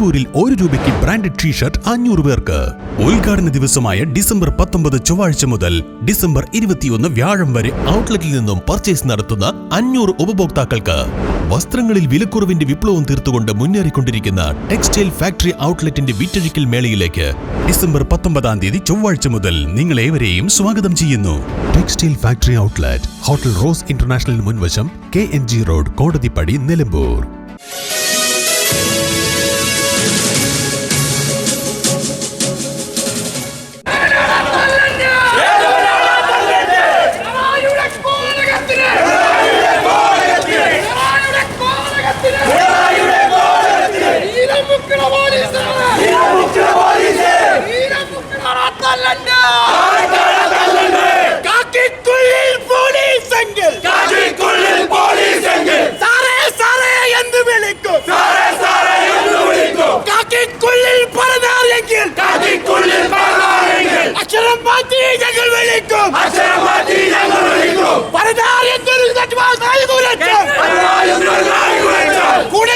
നിലമ്പൂരിൽ ഒരു രൂപയ്ക്ക് ബ്രാൻഡഡ് ടീഷർട്ട് അഞ്ഞൂറ് പേർക്ക്. ഉദ്ഘാടന ദിവസമായ ഡിസംബർ പത്തൊമ്പത് ചൊവ്വാഴ്ച മുതൽ ഡിസംബർ ഇരുപത്തിയൊന്ന് വ്യാഴം വരെ ഔട്ട്ലെറ്റിൽ നിന്നും പർച്ചേസ് നടത്തുന്ന അഞ്ഞൂറ് ഉപഭോക്താക്കൾക്ക് വസ്ത്രങ്ങളിൽ വിലക്കുറവിന്റെ വിപ്ലവം തീർത്തുകൊണ്ട് മുന്നേറിക്കൊണ്ടിരിക്കുന്ന ടെക്സ്റ്റൈൽ ഫാക്ടറി ഔട്ട്ലെറ്റിന്റെ വിറ്റഴിക്കൽ മേളയിലേക്ക് ഡിസംബർ പത്തൊമ്പതാം തീയതി ചൊവ്വാഴ്ച മുതൽ നിങ്ങൾ ഏവരെയും സ്വാഗതം ചെയ്യുന്നു. Textile factory outlet hotel Rose International മുൻവശം K N G road Kodathippadi Nilambur. അക്ഷരം മാറ്റി ഞങ്ങൾ വിളിക്കും. പറഞ്ഞാറിയെന്നൊരു നായി കുലയ്ക്കും കൂടെ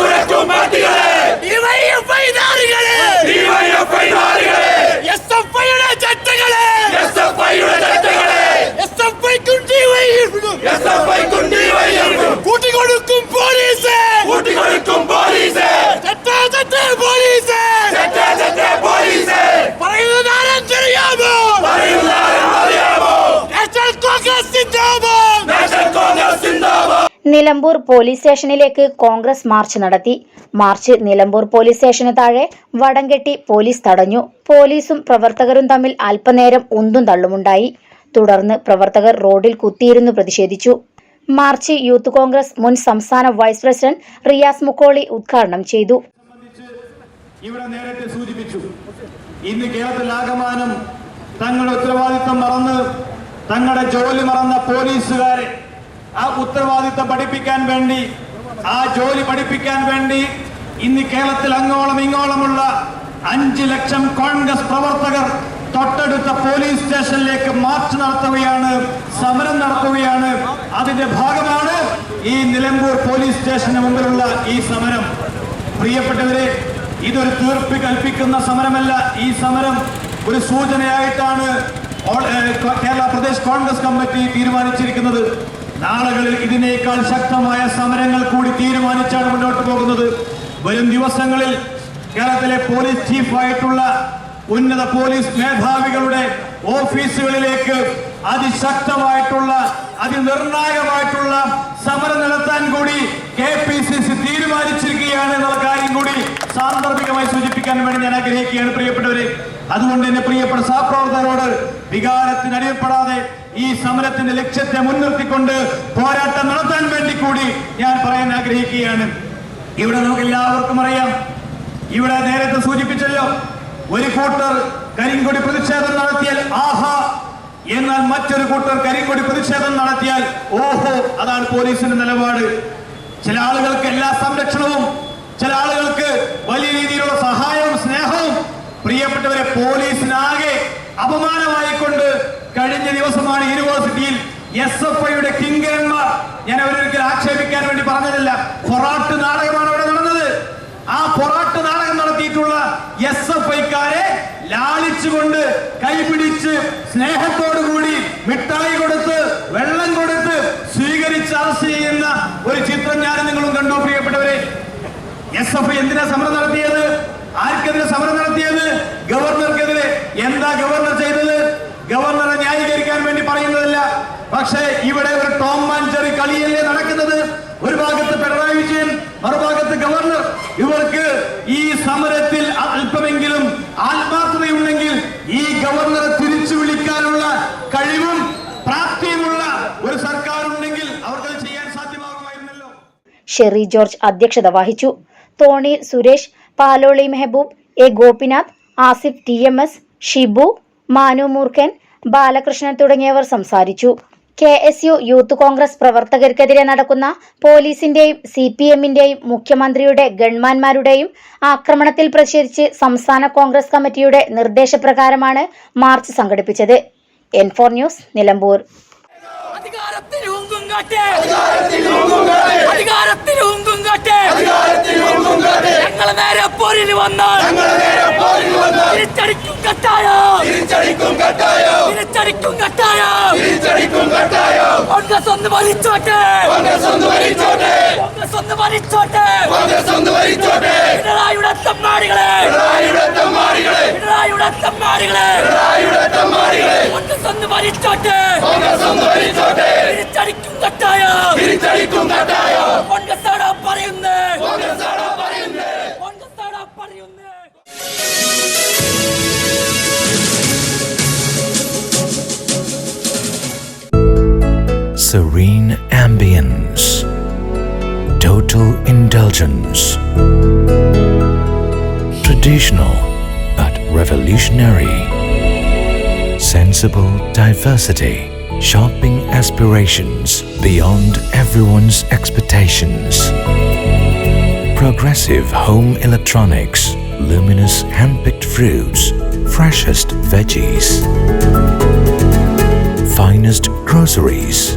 കുലക്കും പട്ടികളെ. ഇവയും പൈതാറികളെ എസ് എഫ് ഐയുടെ ചട്ടകളെ എസ് എഫ് ഐക്കും കൂട്ടിക്കൊടുക്കും പോലീസ് കൂട്ടിക്കൊടുക്കും പോലീസ് ചട്ടേ ചട്ടേ പോലീസ് പറയുന്നത് ആരെന്നറിയാമോ അറിയാമോ നാഷണൽ കോൺഗ്രസ് സിന്ദാബാദ് നാഷണൽ കോൺഗ്രസ് സിന്ദാബാദ് നിലമ്പൂർ പോലീസ് സ്റ്റേഷനിലേക്ക് കോൺഗ്രസ് മാർച്ച് നടത്തി. മാർച്ച് നിലമ്പൂർ പോലീസ് സ്റ്റേഷന് താഴെ വടംകെട്ടി പോലീസ് തടഞ്ഞു. പോലീസും പ്രവർത്തകരും തമ്മിൽ അല്പനേരം ഉന്തും തള്ളുമുണ്ടായി. തുടർന്ന് പ്രവർത്തകർ റോഡിൽ കുത്തിയിരുന്നു പ്രതിഷേധിച്ചു. മാർച്ച് യൂത്ത് കോൺഗ്രസ് മുൻ സംസ്ഥാന വൈസ് പ്രസിഡന്റ് റിയാസ് മുക്കോളി ഉദ്ഘാടനം ചെയ്തു. തങ്ങളുടെ ഉത്തരവാദിത്തം മറന്ന് തങ്ങളുടെ ജോലി മറന്ന പോലീസുകാരെ ആ ഉത്തരവാദിത്തം പഠിപ്പിക്കാൻ വേണ്ടി ആ ജോലി പഠിപ്പിക്കാൻ വേണ്ടി ഇന്ന് കേരളത്തിൽ അങ്ങോളം ഇങ്ങോളമുള്ള അഞ്ച് ലക്ഷം കോൺഗ്രസ് പ്രവർത്തകർ തൊട്ടടുത്ത പോലീസ് സ്റ്റേഷനിലേക്ക് മാർച്ച് നടത്തുകയാണ് സമരം നടത്തുകയാണ്. അതിന്റെ ഭാഗമാണ് ഈ നിലമ്പൂർ പോലീസ് സ്റ്റേഷന് മുമ്പിലുള്ള ഈ സമരം. പ്രിയപ്പെട്ടവരെ ഇതൊരു തീർപ്പ് കൽപ്പിക്കുന്ന സമരമല്ല. ഈ സമരം ഒരു സൂചനയായിട്ടാണ് കേരള പ്രദേശ് കോൺഗ്രസ് കമ്മിറ്റി തീരുമാനിച്ചിരിക്കുന്നത്. നാളുകളിൽ ഇതിനേക്കാൾ ശക്തമായ സമരങ്ങൾ കൂടി തീരുമാനിച്ചാണ് മുന്നോട്ട് പോകുന്നത്. വരും ദിവസങ്ങളിൽ കേരളത്തിലെ പോലീസ് ചീഫായിട്ടുള്ള ഉന്നത പോലീസ് മേധാവികളുടെ ഓഫീസുകളിലേക്ക് അതിശക്തമായിട്ടുള്ള അതിനിർണായകമായിട്ടുള്ള സമരം നടത്താൻ കൂടി കെ പി സി സി തീരുമാനിച്ചിരിക്കുകയാണ് എന്നുള്ള കാര്യം കൂടി സാന്ദർഭികമായി സൂചിപ്പിക്കാൻ വേണ്ടി ഞാൻ ആഗ്രഹിക്കുകയാണ് പ്രിയപ്പെട്ടവരെ. അതുകൊണ്ട് തന്നെ പ്രിയപ്പെട്ട സഹപ്രവർത്തകരോട് വികാരത്തിന് അറിയപ്പെടാതെ ഈ സമരത്തിന്റെ ലക്ഷ്യത്തെ മുൻനിർത്തിക്കൊണ്ട് പോരാട്ടം നടത്താൻ വേണ്ടി കൂടി ഞാൻ പറയാൻ ആഗ്രഹിക്കുകയാണ്. ഇവിടെ നമുക്ക് എല്ലാവർക്കും അറിയാം. ഇവിടെ നേരത്തെ സൂചിപ്പിച്ചല്ലോ ഒരു കൂട്ടർ കരിങ്കൊടി പ്രതിഷേധം നടത്തിയാൽ ആഹാ എന്നാൽ മറ്റൊരു കൂട്ടർ കരിങ്കൊടി പ്രതിഷേധം നടത്തിയാൽ ഓഹോ അതാണ് പോലീസിന്റെ നിലപാട്. ചില ആളുകൾക്ക് എല്ലാ സംരക്ഷണവും ചില ആളുകൾക്ക് വലിയ രീതിയിലുള്ള സഹായവും സ്നേഹവും പ്രിയപ്പെട്ടവരെ പോലീസിനാകെ അപമാനമായിക്കൊണ്ട് കഴിഞ്ഞ ദിവസമാണ് യൂണിവേഴ്സിറ്റിയിൽ എസ് എഫ് ഐയുടെ കിങ്കരന്മാർ ഞാൻ അവരൊരിക്കൽ ആക്ഷേപിക്കാൻ വേണ്ടി പറഞ്ഞതല്ല. പൊറാട്ട് നാടകമാണ് അവിടെ നടന്നത്. ആ പൊറാട്ട് നാടകം നടത്തിയിട്ടുള്ള എസ് എഫ് ഐക്കാരെ ലാളിച്ചുകൊണ്ട് കൈപിടിച്ച് സ്നേഹത്തോടു കൂടി മിഠായി കൊടുത്ത് വെള്ളം കൊടുത്ത് സ്വീകരിച്ച് അറസ്റ്റ് ചെയ്യുന്ന ഒരു ചിത്രം ഞാൻ നിങ്ങളും കണ്ടോ പ്രിയപ്പെട്ടവരെ. ഐ എന്തിനാ സമരം നടത്തിയത്? ആർക്കെതിരെ സമരം നടത്തിയത്? ഗവർണർക്കെതിരെ. എന്താ ഗവർണർ ചെയ്തത്? ഗവർണറെ ന്യായീകരിക്കാൻ വേണ്ടി പറയുന്നതല്ല. പക്ഷേ ഇവിടെ ഒരു ടോം മാൻചറി കളിയല്ലേ നടക്കുന്നത്? ഒരു ഭാഗത്ത് പിണറായി വിജയൻ മറുഭാഗത്ത് ഗവർണർ. ഇവർക്ക് ഈ സമരത്തിൽ അല്പമെങ്കിലും ആത്മാർത്ഥതയുണ്ടെങ്കിൽ ഈ ഗവർണറെ തിരിച്ചു വിളിക്കാനുള്ള കഴിവും പ്രാപ്തിയുമുള്ള ഒരു സർക്കാർ ഉണ്ടെങ്കിൽ അവർക്ക് ചെയ്യാൻ സാധ്യമാകുമായിരുന്നല്ലോ. ഷെറി ജോർജ് അധ്യക്ഷത വഹിച്ചു. Thoni Suresh Paloli Mehboob A. Gopinath Asif T. M. S Shibu Manu Moorkhan Balakrishnan തുടങ്ങിയവർ സംസാരിച്ചു. K. S. U youth Congress പ്രവർത്തകർക്കെതിരെ നടക്കുന്ന പോലീസിന്റെയും സി. പി. എമ്മിന്റെയും മുഖ്യമന്ത്രിയുടെ ഗൺമാന്മാരുടെയും ആക്രമണത്തിൽ പ്രതിഷേധിച്ച് സംസ്ഥാന കോൺഗ്രസ് കമ്മിറ്റിയുടെ നിർദ്ദേശപ്രകാരമാണ് മാർച്ച് സംഘടിപ്പിച്ചത്. N four news Nilambur. അധികാരത്തിൽ ഞങ്ങളുടെ നേരെ പോരിന് വന്നാൽ തിരിച്ചടിക്കും കട്ടായോ? തിരിച്ചടിക്കും കട്ടായോ? തിരിച്ചടിക്കും കട്ടായോ? തിരിച്ചടിക്കും കട്ടായോ? കോൺഗ്രസ് ഒന്ന് ഭരിച്ചോട്ടെ. കോൺഗ്രസ് ഒന്ന് ഭരിച്ചോട്ടെ. കോൺഗ്രസ് ഒന്ന് ഭരിച്ചോട്ടെ. കോൺഗ്രസ് ഒന്ന് പിണറായിയുടെ തമ്മാടികളെ പിണറായിയുടെ തെമ്മാടികളെ പിണറായിയുടെ തമ്മാടികളെ പിണറായിയുടെ തെമ്മാടികളെ കോൺഗ്രസ് ഒന്ന് ഭരിച്ചോട്ടെ. കോൺഗ്രസ് ഒന്ന് ഭരിച്ചോട്ടെ. തിരിച്ചടിക്കും കട്ടായോ? തിരിച്ചടിക്കും കട്ടായോ? Congress ambience, total indulgence, traditional but revolutionary, sensible diversity, shopping aspirations beyond everyone's expectations. Progressive home electronics, luminous hand-picked fruits, freshest veggies finest groceries,